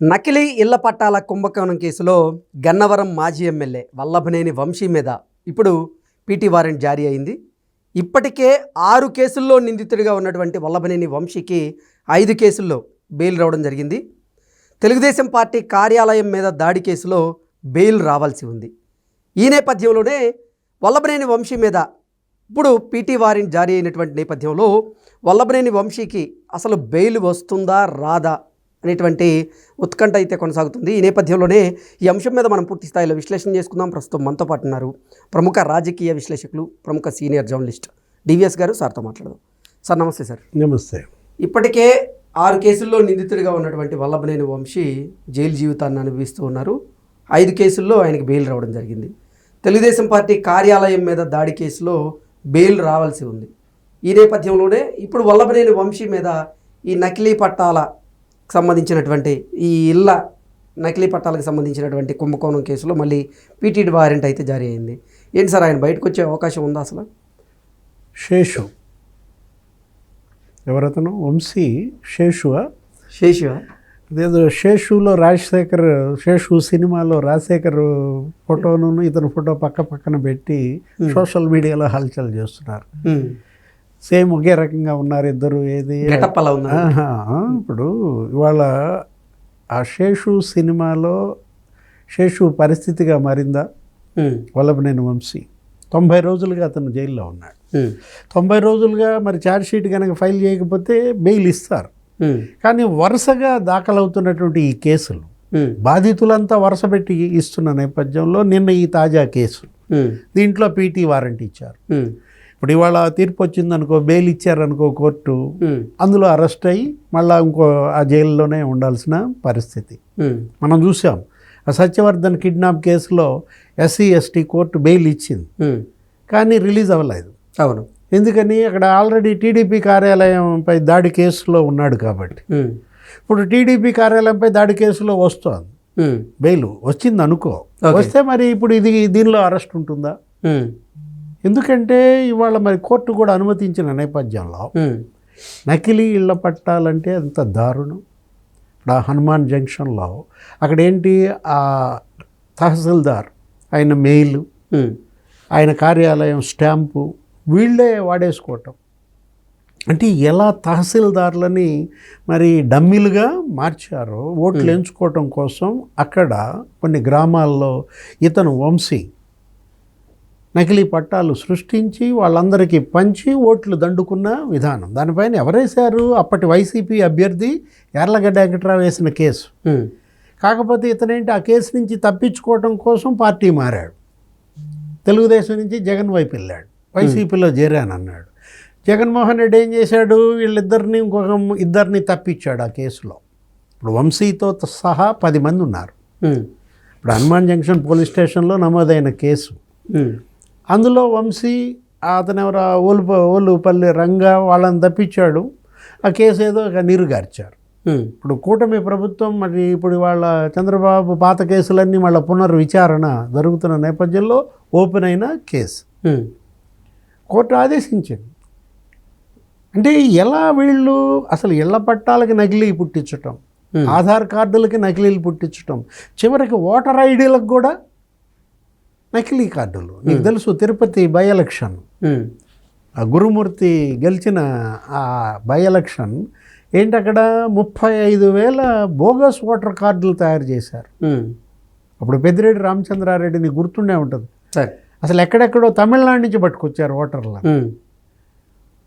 నకిలీ ఇళ్ళ పట్టాల కుంభకోణం కేసులో గన్నవరం మాజీ ఎమ్మెల్యే వల్లభనేని వంశీ మీద ఇప్పుడు పీటీ వారెంట్ జారీ అయింది. ఇప్పటికే ఆరు కేసుల్లో నిందితుడిగా ఉన్నటువంటి వల్లభనేని వంశీకి ఐదు కేసుల్లో బెయిల్ రావడం జరిగింది. తెలుగుదేశం పార్టీ కార్యాలయం మీద దాడి కేసులో బెయిల్ రావాల్సి ఉంది. ఈ నేపథ్యంలోనే వల్లభనేని వంశీ మీద ఇప్పుడు పీటీ వారెంట్ జారీ అయినటువంటి నేపథ్యంలో వల్లభనేని వంశీకి అసలు బెయిల్ వస్తుందా రాదా? అనేటువంటి ఉత్కంఠ అయితే కొనసాగుతుంది. ఈ నేపథ్యంలోనే ఈ అంశం మీద మనం పూర్తి స్థాయిలో విశ్లేషణ చేసుకుందాం. ప్రస్తుతం మనతో పాటు ఉన్నారు ప్రముఖ రాజకీయ విశ్లేషకులు ప్రముఖ సీనియర్ జర్నలిస్ట్ డివిఎస్ గారు. సార్తో మాట్లాడదాం. సార్ నమస్తే సార్. నమస్తే. ఇప్పటికే ఆరు కేసుల్లో నిందితుడిగా ఉన్నటువంటి వల్లభనేని వంశీ జైలు జీవితాన్ని అనుభవిస్తూ ఉన్నారు. ఐదు కేసుల్లో ఆయనకి బెయిల్ రావడం జరిగింది. తెలుగుదేశం పార్టీ కార్యాలయం మీద దాడి కేసులో బెయిల్ రావాల్సి ఉంది. ఈ నేపథ్యంలోనే ఇప్పుడు వల్లభనేని వంశీ మీద ఈ నకిలీ పట్టాల సంబంధించినటువంటి ఈ ఇళ్ళ నకిలీ పట్టాలకు సంబంధించినటువంటి కుంభకోణం కేసులో మళ్ళీ పీటీడీ వారెంట్ అయితే జారీ అయింది. ఏంటి సార్ ఆయన బయటకు వచ్చే అవకాశం ఉందా అసలు? శేషు. ఎవరతను? వంశీ శేషు శేషు అదేదో శేషులో రాజశేఖర్ శేషు సినిమాలో రాజశేఖర్ ఫోటోను ఇతని ఫోటో పక్క పక్కన పెట్టి సోషల్ మీడియాలో హల్చల్ చేస్తున్నారు. సేమ్ ఒకే రకంగా ఉన్నారు ఇద్దరు ఏది ఇప్పుడు ఇవాళ ఆ శేషు సినిమాలో శేషు పరిస్థితిగా మారిందా? వల్లభనేని వంశీ. తొంభై రోజులుగా అతను జైల్లో ఉన్నాడు. తొంభై రోజులుగా మరి ఛార్జ్షీట్ కనుక ఫైల్ చేయకపోతే బెయిల్ ఇస్తారు. కానీ వరుసగా దాఖలవుతున్నటువంటి ఈ కేసులు బాధితులంతా వరుస పెట్టి ఇస్తున్న నేపథ్యంలో నిన్న ఈ తాజా కేసు. దీంట్లో పీటీ వారెంట్ ఇచ్చారు. ఇప్పుడు ఇవాళ తీర్పు వచ్చిందనుకో బెయిల్ ఇచ్చారనుకో కోర్టు అందులో అరెస్ట్ అయ్యి మళ్ళా ఇంకో ఆ జైల్లోనే ఉండాల్సిన పరిస్థితి. మనం చూసాం ఆ సత్యవర్ధన్ కిడ్నాప్ కేసులో ఎస్సీ ఎస్టీ కోర్టు బెయిల్ ఇచ్చింది. కానీ రిలీజ్ అవ్వలేదు. అవును. ఎందుకని? అక్కడ ఆల్రెడీ టీడీపీ కార్యాలయంపై దాడి కేసులో ఉన్నాడు కాబట్టి. ఇప్పుడు టీడీపీ కార్యాలయంపై దాడి కేసులో వస్తోంది. బెయిల్ వచ్చింది అనుకో. వస్తే మరి ఇప్పుడు ఇది దీనిలో అరెస్ట్ ఉంటుందా? ఎందుకంటే ఇవాళ మరి కోర్టు కూడా అనుమతించిన నేపథ్యంలో నకిలీ ఇళ్ళ పట్టాలంటే అంత దారుణం. ఇప్పుడు ఆ హనుమాన్ జంక్షన్లో అక్కడ ఏంటి ఆ తహసీల్దార్ ఆయన మెయిల్ ఆయన కార్యాలయం స్టాంపు వీళ్ళే వాడేసుకోవటం. అంటే ఎలా తహసీల్దార్లని మరి డమ్మీలుగా మార్చారో ఓట్లు ఎంచుకోవటం కోసం అక్కడ కొన్ని గ్రామాల్లో ఇతను వంశీ నకిలీ పట్టాలు సృష్టించి వాళ్ళందరికీ పంచి ఓట్లు దండుకున్న విధానం. దానిపైన ఎవరేశారు? అప్పటి వైసీపీ అభ్యర్థి యార్లగడ్డ వెంకట్రావు వేసిన కేసు. కాకపోతే ఇతనేంటి? ఆ కేసు నుంచి తప్పించుకోవటం కోసం పార్టీ మారాడు. తెలుగుదేశం నుంచి జగన్ వైపు వెళ్ళాడు. వైసీపీలో చేరానన్నాడు. జగన్మోహన్ రెడ్డి ఏం చేశాడు? వీళ్ళిద్దరిని ఇంకొక ఇద్దరిని తప్పించాడు ఆ కేసులో. ఇప్పుడు వంశీతో సహా పది మంది ఉన్నారు. ఇప్పుడు హనుమాన్ జంక్షన్ పోలీస్ స్టేషన్లో నమోదైన కేసు. అందులో వంశీ అతను ఎవరు ఓలుప ఓలుపల్లి రంగా వాళ్ళని తప్పించాడు. ఆ కేసు ఏదో ఇక నీరుగార్చారు. ఇప్పుడు కూటమి ప్రభుత్వం మరి ఇప్పుడు వాళ్ళ చంద్రబాబు పాత కేసులన్నీ మళ్ళీ పునర్విచారణ జరుగుతున్న నేపథ్యంలో ఓపెన్ అయిన కేసు. కోర్టు ఆదేశించింది. అంటే ఎలా వీళ్ళు అసలు ఇళ్ళ పట్టాలకి నకిలీ పుట్టించటం. ఆధార్ కార్డులకి నకిలీలు పుట్టించటం చివరికి ఓటర్ ఐడీలకు కూడా నకిలీ కార్డులు. నీకు తెలుసు తిరుపతి బై ఎలక్షన్. ఆ గురుమూర్తి గెలిచిన ఆ బై ఎలక్షన్ ఏంటి అక్కడ ముప్పై ఐదు వేల బోగస్ ఓటర్ కార్డులు తయారు చేశారు. అప్పుడు పెద్దిరెడ్డి రామచంద్రారెడ్డిని గుర్తుండే ఉంటుంది. సరే. అసలు ఎక్కడెక్కడో తమిళనాడు నుంచి పట్టుకొచ్చారు ఓటర్లు.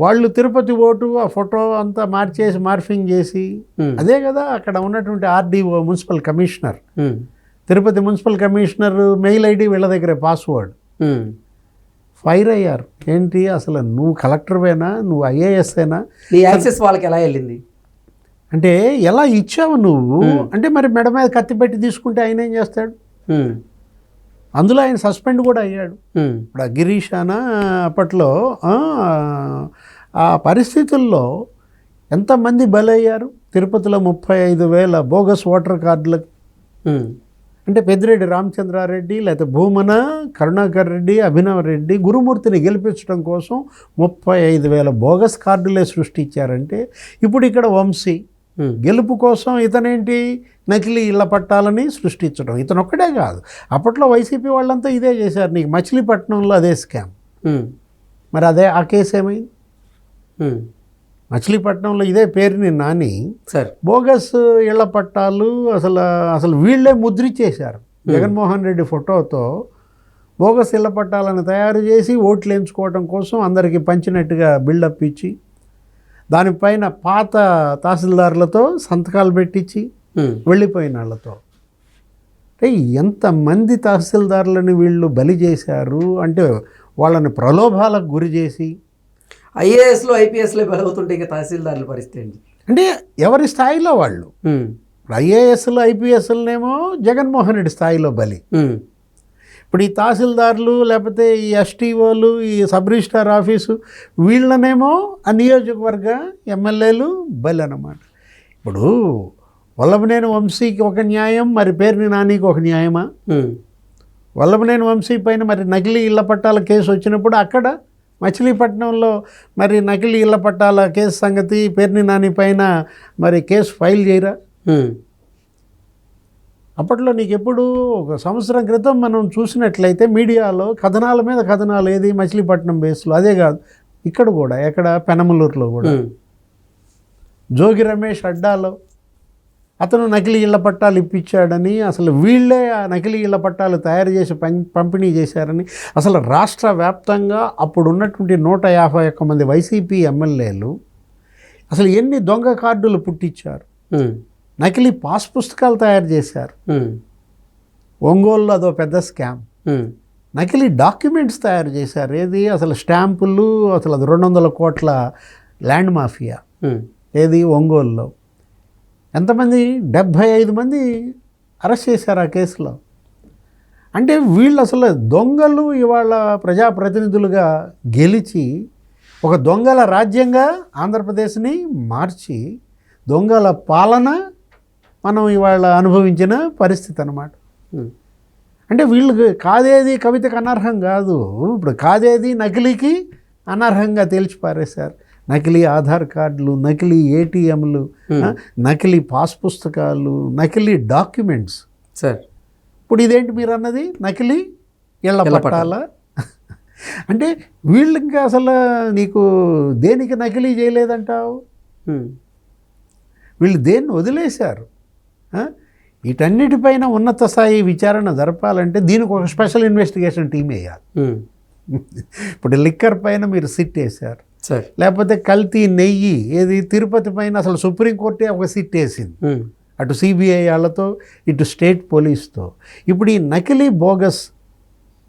వాళ్ళు తిరుపతి ఓటు ఆ ఫోటో అంతా మార్చేసి మార్ఫింగ్ చేసి అదే కదా అక్కడ ఉన్నటువంటి RDO municipal commissioner. Tirupati municipal commissioner mail ID వీళ్ళ దగ్గర పాస్వర్డ్. ఫైర్ అయ్యారు. ఏంటి? అసలు నువ్వు కలెక్టర్వేనా? నువ్వు ఐఏఎస్ అయినా నీ యాక్సెస్ వాళ్ళకి ఎలా వెళ్ళింది? అంటే ఎలా ఇచ్చావు నువ్వు? అంటే మరి మెడ మీద కత్తి పెట్టి తీసుకుంటే ఆయన ఏం చేస్తాడు? అందులో ఆయన సస్పెండ్ కూడా అయ్యాడు. ఇప్పుడు ఆ గిరీష్ అన అప్పట్లో ఆ, పరిస్థితుల్లో ఎంతమంది బలయ్యారు? తిరుపతిలో ముప్పై ఐదు వేల బోగస్ ఓటర్ కార్డులకు. అంటే పెద్దిరెడ్డి రామచంద్రారెడ్డి లేకపోతే భూమన కరుణాకర్ రెడ్డి అభినవ్ రెడ్డి గురుమూర్తిని గెలిపించడం కోసం ముప్పై ఐదు వేల బోగస్ కార్డులే సృష్టించారంటే ఇప్పుడు ఇక్కడ వంశీ గెలుపు కోసం ఇతనేంటి? నకిలీ ఇళ్ళ పట్టాలని సృష్టించడం. ఇతను ఒక్కడే కాదు. అప్పట్లో వైసీపీ వాళ్ళంతా ఇదే చేశారు. నీకు మచిలీపట్నంలో అదే స్కామ్. మరి అదే ఆ కేసు ఏమైంది? మచిలీపట్నంలో ఇదే పేరుని నాని సార్. బోగస్ ఇళ్ళ పట్టాలు అసలు అసలు వీళ్ళే ముద్రించేశారు జగన్మోహన్ రెడ్డి ఫోటోతో బోగస్ ఇళ్ళ పట్టాలను తయారు చేసి ఓట్లు ఎంచుకోవడం కోసం అందరికీ పంచినట్టుగా బిల్డప్ ఇచ్చి దానిపైన పాత తహసీల్దారులతో సంతకాలు పెట్టించి వెళ్ళిపోయిన వాళ్ళతో. అంటే ఎంతమంది తహసీల్దారులను వీళ్ళు బలి చేశారు అంటే వాళ్ళని ప్రలోభాలకు గురి చేసి ఐఏఎస్లో ఐపీఎస్లో బలవుతుంటే ఇంకా తహసీల్దారుల పరిస్థితి ఏంటి? అంటే ఎవరి స్థాయిలో వాళ్ళు? ఐఏఎస్లు ఐపీఎస్లనేమో జగన్మోహన్ రెడ్డి స్థాయిలో బలి. ఇప్పుడు ఈ తహసీల్దార్లు లేకపోతే ఈ ఎస్టీఓలు ఈ సబ్ రిజిస్టార్ ఆఫీసు వీళ్ళనేమో ఆ నియోజకవర్గ ఎమ్మెల్యేలు బలి అన్నమాట. ఇప్పుడు వల్లభనేని వంశీకి ఒక న్యాయం మరి పేరుని నానికి ఒక న్యాయమా? వల్లభనేని వంశీ పైన మరి నకిలీ ఇళ్ళ పట్టాల కేసు వచ్చినప్పుడు అక్కడ మచిలీపట్నంలో మరి నకిలీ ఇళ్ళ పట్టాల కేసు సంగతి పేరుని నాని పైన మరి కేసు ఫైల్ చేయరా? అప్పట్లో నీకు ఎప్పుడు ఒక సంవత్సరం క్రితం మనం చూసినట్లయితే మీడియాలో కథనాల మీద కథనాలు ఏది మచిలీపట్నం బేస్లో? అదే కాదు. ఇక్కడ కూడా ఎక్కడ? పెనమలూరులో కూడా. జోగి రమేష్ అడ్డాలో అతను నకిలీ ఇళ్ళ పట్టాలు ఇప్పించాడని అసలు వీళ్ళే ఆ నకిలీ ఇళ్ళ పట్టాలు తయారు చేసి పం పంపిణీ చేశారని అసలు రాష్ట్ర వ్యాప్తంగా అప్పుడు ఉన్నటువంటి నూట యాభై ఒక్క మంది వైసీపీ ఎమ్మెల్యేలు అసలు ఎన్ని దొంగ కార్డులు పుట్టించారు? నకిలీ పాస్ పుస్తకాలు తయారు చేశారు. ఒంగోలులో అదో పెద్ద స్కామ్. నకిలీ డాక్యుమెంట్స్ తయారు చేశారు. ఏది? అసలు స్టాంపులు అసలు అది రెండు వందల కోట్ల ల్యాండ్ మాఫియా. ఏది? ఒంగోలులో. ఎంతమంది? డెబ్భై ఐదు మంది అరెస్ట్ చేశారు ఆ కేసులో. అంటే వీళ్ళు అసలు దొంగలు ఇవాళ ప్రజాప్రతినిధులుగా గెలిచి ఒక దొంగల రాజ్యంగా ఆంధ్రప్రదేశ్ని మార్చి దొంగల పాలన మనం ఇవాళ అనుభవించిన పరిస్థితి అన్నమాట. ఉమ్, అంటే వీళ్ళకి కాదేది కవితకు అనర్హం కాదు. ఇప్పుడు కాదేది నకిలీకి అనర్హంగా తేల్చి పారేశారు నకిలీ ఆధార్ కార్డులు నకిలీ ఏటీఎంలు Hmm. నకిలీ పాస్ పుస్తకాలు నకిలీ డాక్యుమెంట్స్. సార్. ఇప్పుడు ఇదేంటి మీరు అన్నది? నకిలీ ఇళ్ళ పట్టాల అంటే వీళ్ళు ఇంకా అసలు నీకు దేనికి నకిలీ చేయలేదంటావు? ఉమ్, వీళ్ళు దేన్ని వదిలేశారు? వీటన్నిటిపైన ఉన్నత స్థాయి విచారణ జరపాలంటే దీనికి ఒక స్పెషల్ ఇన్వెస్టిగేషన్ టీం వేయాలి. ఉమ్, ఇప్పుడు లిక్కర్ పైన మీరు సిట్ వేశారు లేకపోతే కల్తీ నెయ్యి ఏది తిరుపతి పైన అసలు సుప్రీంకోర్టే ఒక సిట్ వేసింది. అటు సిబిఐ వాళ్ళతో ఇటు స్టేట్ పోలీస్తో. ఇప్పుడు ఈ నకిలీ బోగస్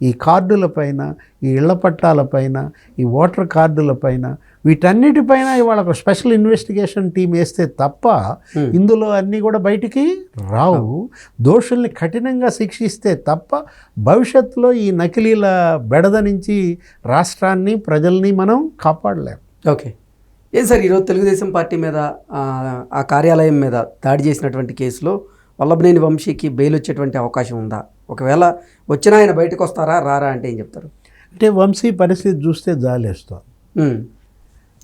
ఈ కార్డుల పైన ఈ ఇళ్ళ పట్టాల పైన ఈ ఓటర్ కార్డుల పైన వీటన్నిటిపైన ఇవాళ ఒక స్పెషల్ ఇన్వెస్టిగేషన్ టీం వేస్తే తప్ప. ఇందులో అన్నీ కూడా బయటికి రావు. దోషుల్ని కఠినంగా శిక్షిస్తే తప్ప భవిష్యత్తులో ఈ నకిలీల బెడద నుంచి రాష్ట్రాన్ని ప్రజల్ని మనం కాపాడలేం. ఓకే. ఏం సార్ ఈరోజు తెలుగుదేశం పార్టీ మీద ఆ కార్యాలయం మీద దాడి చేసినటువంటి కేసులో వల్లభనేని వంశీకి బెయిల్ వచ్చేటువంటి అవకాశం ఉందా? ఒకవేళ వచ్చినా ఆయన బయటకు వస్తారా రారా అంటే ఏం చెప్తారు? అంటే వంశీ పరిస్థితి చూస్తే జాలేస్తాం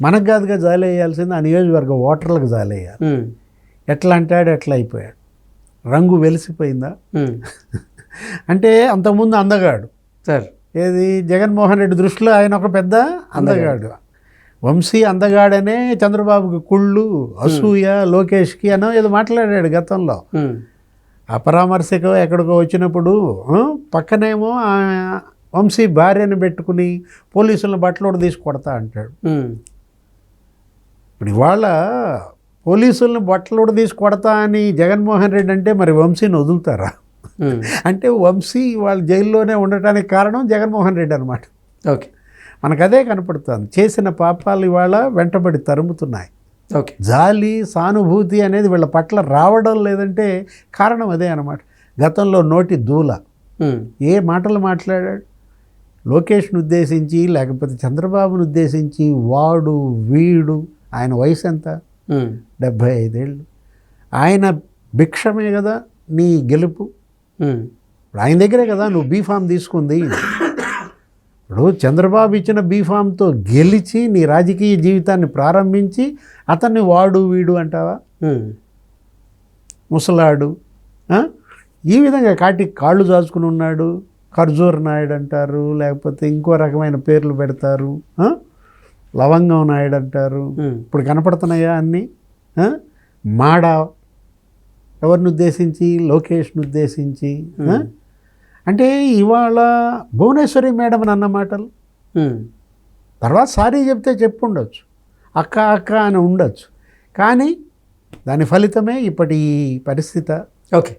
మనకు కాదుగా జాలి వేయాల్సింది ఆ నియోజకవర్గ ఓటర్లకు జాలి వేయాలి ఎట్లా అంటాడు? ఎట్లా అయిపోయాడు? రంగు వెలిసిపోయిందా? అంటే అంతకుముందు అందగాడు. సార్. ఏది? జగన్మోహన్ రెడ్డి దృష్టిలో ఆయన ఒక పెద్ద అందగాడు. వంశీ అందగాడనే చంద్రబాబుకి కుళ్ళు అసూయ లోకేష్కి అనో ఏదో మాట్లాడాడు గతంలో. అపరామర్శకో ఎక్కడికో వచ్చినప్పుడు పక్కనేమో వంశీ భార్యను పెట్టుకుని పోలీసులను బట్టలోడు తీసి కొడతా అంటాడు. ఇప్పుడు ఇవాళ పోలీసులను బట్టలోడు తీసి కొడతా అని జగన్మోహన్ రెడ్డి అంటే మరి వంశీని వదులుతారా? అంటే వంశీ వాళ్ళ జైల్లోనే ఉండటానికి కారణం జగన్మోహన్ రెడ్డి అనమాట ఓకే. మనకు అదే కనపడుతుంది. చేసిన పాపాలు ఇవాళ వెంటబడి తరుముతున్నాయి. ఓకే జాలి సానుభూతి అనేది వీళ్ళ పట్ల రావడం లేదంటే కారణం అదే అనమాట గతంలో నోటి దూల. ఉమ్, ఏ మాటలు మాట్లాడాడు? లోకేష్ను ఉద్దేశించి లేకపోతే చంద్రబాబును ఉద్దేశించి వాడు వీడు ఆయన వయసు ఎంత? ఉమ్, డెబ్భై ఐదేళ్ళు. ఆయన భిక్షమే కదా నీ గెలుపు? ఇప్పుడు ఆయన దగ్గరే కదా నువ్వు బీఫామ్ తీసుకుంది. ఇప్పుడు చంద్రబాబు ఇచ్చిన బీఫామ్తో గెలిచి నీ రాజకీయ జీవితాన్ని ప్రారంభించి అతన్ని వాడు వీడు అంటావా. ముసలాడు? ఈ విధంగా కాటికి కాళ్ళు చాచుకుని ఉన్నాడు ఖర్జూర్ నాయుడు అంటారు లేకపోతే ఇంకో రకమైన పేర్లు పెడతారు? లవంగం నాయుడు అంటారు. ఇప్పుడు కనపడుతున్నాయా అన్నీ? మాడ ఎవరిని ఉద్దేశించి లోకేష్ను ఉద్దేశించి? అంటే ఇవాళ భువనేశ్వరి మేడం అని అన్న మాటలు. తర్వాత సారీ చెప్తే చెప్పుండొచ్చు. అక్క అక్క అని ఉండొచ్చు. కానీ దాని ఫలితమే ఇప్పటి పరిస్థితి. ఓకే.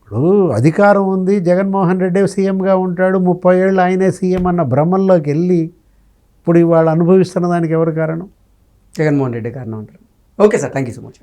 ఇప్పుడు అధికారం ఉంది జగన్మోహన్ రెడ్డి సీఎంగా ఉంటాడు ముప్పై ఏళ్ళు ఆయనే సీఎం అన్న భ్రమంలోకి వెళ్ళి ఇప్పుడు ఇవాళ అనుభవిస్తున్న దానికి ఎవరు కారణం? జగన్మోహన్ రెడ్డి కారణం అంటారు. Okay sir thank you so much.